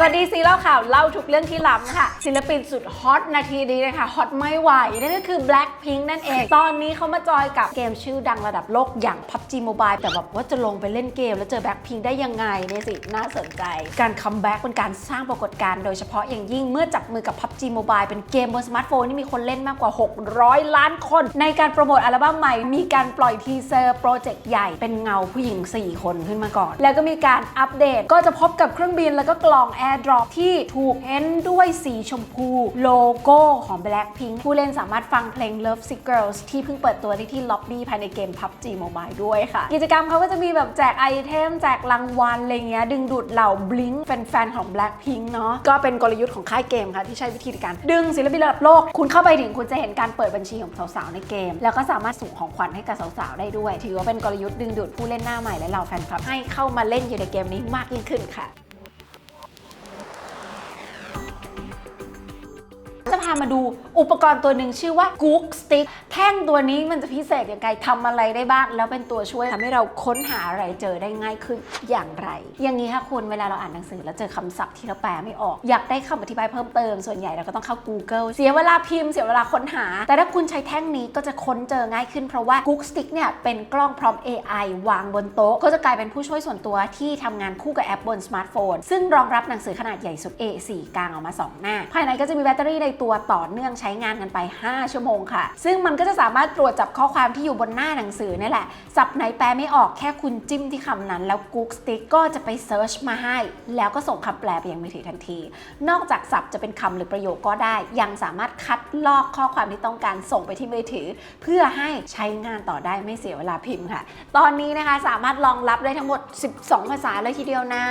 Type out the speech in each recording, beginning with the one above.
สวัสดีซีเล่าข่าวเล่าทุกเรื่องที่ล้ำค่ะ ศิลปินสุดฮอตนาทีนี้นะคะฮอตไม่ไหว นั่นก็คือ Blackpink นั่นเอง ตอนนี้เขามาจอยกับเกมชื่อดังระดับโลกอย่าง PUBG Mobile แต่แบบว่าจะลงไปเล่นเกม แล้วเจอ Blackpink ได้ยังไงเนี่ยสิ น่าสนใจ การคัมแบ็กเป็นการสร้างปรากฏการณ์โดยเฉพาะอย่างยิ่งเมื่อจับมือกับ PUBG Mobile เป็นเกมบนสมาร์ทโฟนที่มีคนเล่นมากกว่า 600 ล้านคน ในการโปรโมทอัลบั้มใหม่มีการปล่อยทีเซอร์โปรเจกต์ใหญ่เป็นเงาผู้หญิง 4 คนขึ้นมาก่อน แล้วก็มีการอัปเดตก็จะพบกับเครื่องบินแล้วก็กล่อง AirDrop ที่ถูกเพ้นด้วยสีชมพูโลโก้ของ Blackpink ผู้เล่นสามารถฟังเพลง Love Sick Girls ที่เพิ่งเปิดตัวได้ที่ล็อบบี้ภายในเกม PUBG Mobile ด้วยค่ะ กิจกรรมเขาก็จะมีแบบแจกไอเทม แจกรางวัลอะไรเงี้ยดึงดูดเหล่า Blink แฟนๆของ Blackpink เนาะก็เป็นกลยุทธ์ของค่ายเกมค่ะที่ใช้วิธีการ ดึงศิลปินระดับโลก คุณเข้าไปถึงคุณจะเห็นการเปิดบัญชีของสาวๆในเกม แล้วก็สามารถส่งของขวัญให้กับสาวๆได้ด้วย ถือว่าเป็นกลยุทธ์ดึงดูดผู้เล่นหน้าใหม่และเหล่าแฟนคลับให้เข้ามาเล่นอยู่ในเกมนี้มากยิ่งขึ้นค่ะ the ามาดูอุปกรณ์ตัวหนึ่งชื่อว่า Goog Stick แท่งตัวนี้มันจะพิเศษยังไงทำอะไรได้บ้าง แล้วเป็นตัวช่วยทำให้เราค้นหาอะไรเจอได้ง่ายขึ้นอย่างไร อย่างนี้ค่ะคุณเวลาเราอ่านหนังสือแล้วเจอคำศัพท์ที่เราแปลไม่ออก อยากได้คำอธิบายเพิ่มเติมส่วนใหญ่เราก็ต้องเข้า Google เสียเวลาพิมพ์เสียเวลาค้นหา แต่ถ้าคุณใช้แท่งนี้ก็จะค้นเจอง่ายขึ้นเพราะว่า Goog Stick เนี่ยเป็นกล้องพร้อม AI วางบนโต๊ะ ก็จะกลายเป็นผู้ช่วยส่วนตัวที่ทำงานคู่กับแอปบนสมาร์ทโฟนซึ่งรองรับหนังสือขนาดใหญ่สุด A4 กลางออกมา 2 หน้า ภายในก็จะมีแบตเตอรี่ในตัวต่อเนื่องใช้งานกันไป 5 ชั่วโมงค่ะ ซึ่งมันก็จะสามารถตรวจจับข้อความที่อยู่บนหน้าหนังสือนี่แหละสับไหนแปลไม่ออกแค่คุณจิ้มที่คำนั้น แล้ว Google Stick ก็จะไปเซิร์ชมาให้ แล้วก็ส่งคำแปลไปยังมือถือทันที นอกจากสับจะเป็นคำหรือประโยคก็ได้ ยังสามารถคัดลอกข้อความที่ต้องการส่งไปที่มือถือ เพื่อให้ใช้งานต่อได้ไม่เสียเวลาพิมพ์ค่ะ ตอนนี้นะคะสามารถรองรับได้ทั้งหมด 12 ภาษาเลยทีเดียวนะ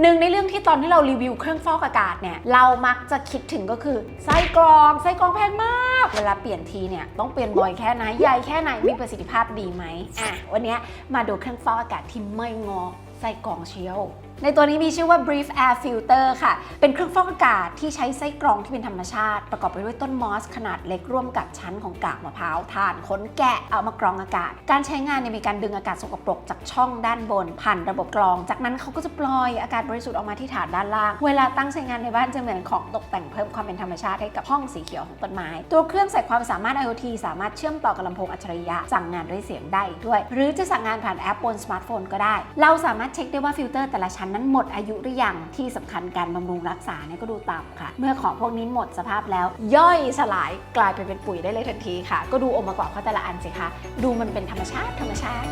หนึ่งในเรื่องที่ตอนที่เรารีวิวเครื่องฟอกอากาศเนี่ยเรามักจะคิดถึงก็คือไส้กรองไส้กรองแพงมาก เวลาเปลี่ยนทีเนี่ยต้องเปลี่ยนบ่อยแค่ไหนใหญ่แค่ไหนมีประสิทธิภาพดีไหมอะวันนี้มาดูเครื่องฟอกอากาศที่ไม่งอไส้กรองเชียว ในตัวนี้มีชื่อว่า Brief Air Filter ค่ะ เป็นเครื่องฟอกอากาศที่ใช้ไส้กรองที่เป็นธรรมชาติ ประกอบไปด้วยต้นมอสขนาดเล็กร่วมกับชั้นของกากมะพร้าวถ่านขนแกะเอามากรองอากาศ การใช้งานเนี่ยมีการดึงอากาศสกปรกจากช่องด้านบน ผ่านระบบกรอง จากนั้นเขาก็จะปล่อยอากาศบริสุทธิ์ออกมาที่ฐานด้านล่าง เวลาตั้งใช้งานในบ้านจะเหมือนของตกแต่งเพิ่มความเป็นธรรมชาติให้กับห้องสีเขียวของต้นไม้ ตัวเครื่องใส่ความสามารถ IoT สามารถเชื่อมต่อกับลำโพงอัจฉริยะสั่งงานด้วยเสียงได้อีกด้วย หรือจะสั่งงานผ่านแอปบนสมาร์ทโฟนก็ได้ เราสามารถเช็คได้ว่าฟิลเตอร์แต่ละชั้นนั้นหมดอายุหรือยังที่สำคัญการบำรุงรักษาเนี่ยก็ดูต่ำค่ะ เมื่อของพวกนี้หมดสภาพแล้ว ย่อยสลายกลายไปเป็นปุ๋ยได้เลยทันทีค่ะ ก็ดูองค์ประกอบเขาแต่ละอันสิคะดูมันเป็นธรรมชาติธรรมชาติ